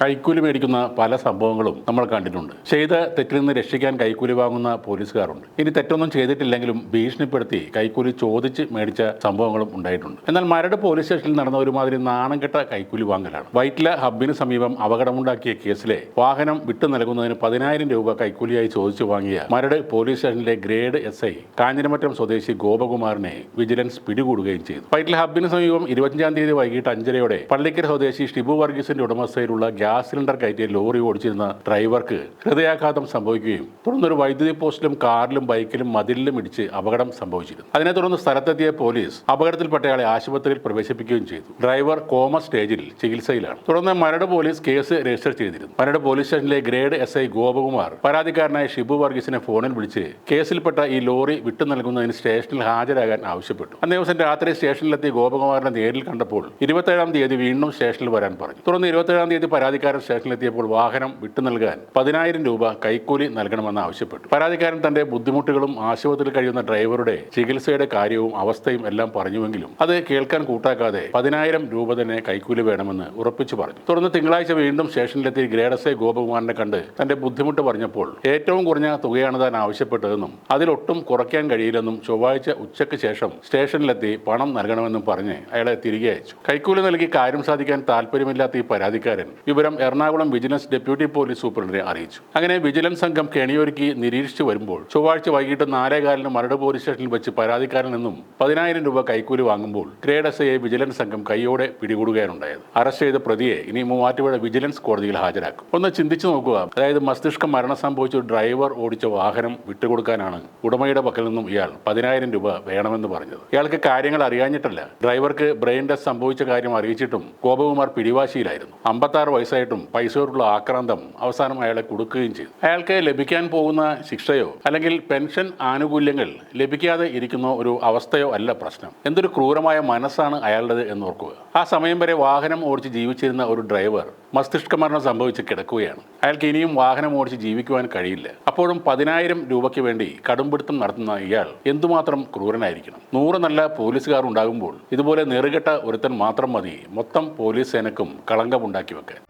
കൈക്കൂലി മേടിക്കുന്ന പല സംഭവങ്ങളും നമ്മൾ കണ്ടിട്ടുണ്ട്. ചെയ്ത തെറ്റിൽ നിന്ന് രക്ഷിക്കാൻ കൈക്കൂലി വാങ്ങുന്ന പോലീസുകാരുണ്ട്. ഇനി തെറ്റൊന്നും ചെയ്തിട്ടില്ലെങ്കിലും ഭീഷണിപ്പെടുത്തി കൈക്കൂലി ചോദിച്ച് മേടിച്ച സംഭവങ്ങളും ഉണ്ടായിട്ടുണ്ട്. എന്നാൽ മരട് പോലീസ് സ്റ്റേഷനിൽ നടന്ന ഒരുമാതിരി നാണം കെട്ട കൈക്കൂലി വാങ്ങലാണ്. വൈറ്റില ഹബ്ബിന് സമീപം അപകടമുണ്ടാക്കിയ കേസിലെ വാഹനം വിട്ടു നൽകുന്നതിന് പതിനായിരം രൂപ കൈക്കൂലിയായി ചോദിച്ചു വാങ്ങിയ മരട് പോലീസ് സ്റ്റേഷനിലെ ഗ്രേഡ് എസ് ഐ കാഞ്ഞിരമറ്റം സ്വദേശി ഗോപകുമാറിനെ വിജിലൻസ് പിടികൂടുകയും ചെയ്തു. വൈറ്റില ഹബ്ബിന് സമീപം ഇരുപത്തിയഞ്ചാം തീയതി വൈകിട്ട് അഞ്ചരയോടെ പള്ളിക്കര സ്വദേശി ഷിബു വർഗീസിന്റെ ഉടമസ്ഥയിലുള്ള ഗ്യാസ് സിലിണ്ടർ കയറ്റിയ ലോറി ഓടിച്ചിരുന്ന ഡ്രൈവർക്ക് ഹൃദയാഘാതം സംഭവിക്കുകയും തുടർന്ന് ഒരു വൈദ്യുതി പോസ്റ്റിലും കാറിലും ബൈക്കിലും മതിലിലും ഇടിച്ച് അപകടം സംഭവിച്ചിരുന്നു. അതിനെ തുടർന്ന് സ്ഥലത്തെത്തിയ പോലീസ് അപകടത്തിൽപ്പെട്ടയാളെ ആശുപത്രിയിൽ പ്രവേശിപ്പിക്കുകയും ചെയ്തു. ഡ്രൈവർ കോമ സ്റ്റേജിൽ ചികിത്സയിലാണ്. തുടർന്ന് മരട് പോലീസ് കേസ് രജിസ്റ്റർ ചെയ്തിരുന്നു. മരട് പോലീസ് സ്റ്റേഷനിലെ ഗ്രേഡ് എസ് ഐ ഗോപകുമാർ പരാതിക്കാരനായ ഷിബു വർഗീസിനെ ഫോണിൽ വിളിച്ച് കേസിൽപ്പെട്ട ഈ ലോറി വിട്ടു നൽകുന്നതിന് സ്റ്റേഷനിൽ ഹാജരാകാൻ ആവശ്യപ്പെട്ടു. അന്നേ ദിവസം രാത്രി സ്റ്റേഷനിലെത്തിയ ഗോപകുമാറിനെ നേരിൽ കണ്ടപ്പോൾ ഇരുപത്തേഴാം തീയതി വീണ്ടും സ്റ്റേഷനിൽ വരാൻ പറഞ്ഞു. തുടർന്ന് ഇരുപത്തേഴാം തീയതി പരാതിക്കാരൻ സ്റ്റേഷനിലെത്തിയപ്പോൾ വാഹനം വിട്ടു നൽകാൻ പതിനായിരം രൂപ കൈക്കൂലി നൽകണമെന്ന് ആവശ്യപ്പെട്ടു. പരാതിക്കാരൻ തന്റെ ബുദ്ധിമുട്ടുകളും ആശുപത്രിയിൽ കഴിയുന്ന ഡ്രൈവറുടെ ചികിത്സയുടെ കാര്യവും അവസ്ഥയും എല്ലാം പറഞ്ഞുവെങ്കിലും അത് കേൾക്കാൻ കൂട്ടാക്കാതെ പതിനായിരം രൂപ തന്നെ കൈക്കൂലി വേണമെന്ന് ഉറപ്പിച്ചു പറഞ്ഞു. തുടർന്ന് തിങ്കളാഴ്ച വീണ്ടും സ്റ്റേഷനിലെത്തി ഗ്രേഡ് എസ് എ ഗോപകുമാറിനെ കണ്ട് തന്റെ ബുദ്ധിമുട്ട് പറഞ്ഞപ്പോൾ ഏറ്റവും കുറഞ്ഞ തുകയാണ് താൻ ആവശ്യപ്പെട്ടതെന്നും അതിലൊട്ടും കുറയ്ക്കാൻ കഴിയില്ലെന്നും ചൊവ്വാഴ്ച ഉച്ചയ്ക്ക് ശേഷം സ്റ്റേഷനിലെത്തി പണം നൽകണമെന്നും പറഞ്ഞ് അയാളെ തിരികെ അയച്ചു. കൈക്കൂലി നൽകി കാര്യം സാധിക്കാൻ താല്പര്യമില്ലാത്ത ഈ പരാതിക്കാരൻ വിവരം എറണാകുളം വിജിലൻസ് ഡെപ്യൂട്ടി പോലീസ് സൂപ്രണ്ടിനെ അറിയിച്ചു. അങ്ങനെ വിജിലൻസ് സംഘം കെണിയൊരുക്കി നിരീക്ഷിച്ചു വരുമ്പോൾ ചൊവ്വാഴ്ച വൈകിട്ട് നാലേകാലിന് മരട് പോലീസ് സ്റ്റേഷനിൽ വെച്ച് പരാതിക്കാരിൽ നിന്നും പതിനായിരം രൂപ കൈക്കൂലി വാങ്ങുമ്പോൾ ഗ്രേഡ് എസ് വിജിലൻസ് സംഘം കൈയോടെ പിടികൂടുകയാണുണ്ടായത്. അറസ്റ്റ് ചെയ്ത പ്രതിയെ ഇനി മൂവാറ്റുപുഴ വിജിലൻസ് കോടതിയിൽ ഹാജരാക്കും. ഒന്ന് ചിന്തിച്ചു നോക്കുക. അതായത് മസ്തിഷ്ക മരണം സംഭവിച്ച ഡ്രൈവർ ഓടിച്ച വാഹനം വിട്ടുകൊടുക്കാനാണ് ഉടമയുടെ പക്കൽ നിന്നും ഇയാൾ പതിനായിരം രൂപ വേണമെന്ന് പറഞ്ഞത്. ഇയാൾക്ക് കാര്യങ്ങൾ അറിയാഞ്ഞിട്ടല്ല. ഡ്രൈവർക്ക് ബ്രെയിൻ ഡെസ് സംഭവിച്ച കാര്യം അറിയിച്ചിട്ടും ഗോപകുമാർ പിടിവാശിയിലായിരുന്നു. അമ്പത്താറ് വയസ്സായിട്ടും പൈസയോടുള്ള ആക്രാന്തം അവസാനം അയാളെ കൊടുക്കുകയും ചെയ്തു. അയാൾക്ക് ലഭിക്കാൻ പോകുന്ന ശിക്ഷയോ അല്ലെങ്കിൽ പെൻഷൻ ആനുകൂല്യങ്ങൾ ലഭിക്കാതെ ഇരിക്കുന്ന ഒരു അവസ്ഥയോ അല്ല പ്രശ്നം. എന്തൊരു ക്രൂരമായ മനസ്സാണ് അയാളുടേത് എന്ന് ഓർക്കുക ആ സമയം വരെ വാഹനം ഓടിച്ച് ജീവിച്ചിരുന്ന ഒരു ഡ്രൈവർ മസ്തിഷ്ക മരണം സംഭവിച്ച് കിടക്കുകയാണ്. അയാൾക്ക് ഇനിയും വാഹനം ഓടിച്ച് ജീവിക്കുവാൻ കഴിയില്ല. അപ്പോഴും പതിനായിരം രൂപയ്ക്ക് വേണ്ടി കടുംപിടുത്തം നടത്തുന്ന ഇയാൾ എന്തുമാത്രം ക്രൂരനായിരിക്കണം. നൂറ് നല്ല പോലീസുകാർ ഉണ്ടാകുമ്പോൾ ഇതുപോലെ നെറുകെട്ട ഒരുത്തൻ മാത്രം മതി. മൊത്തം പോലീസ് സേനക്കും കളങ്കമുണ്ടാക്കി വെക്കാൻ.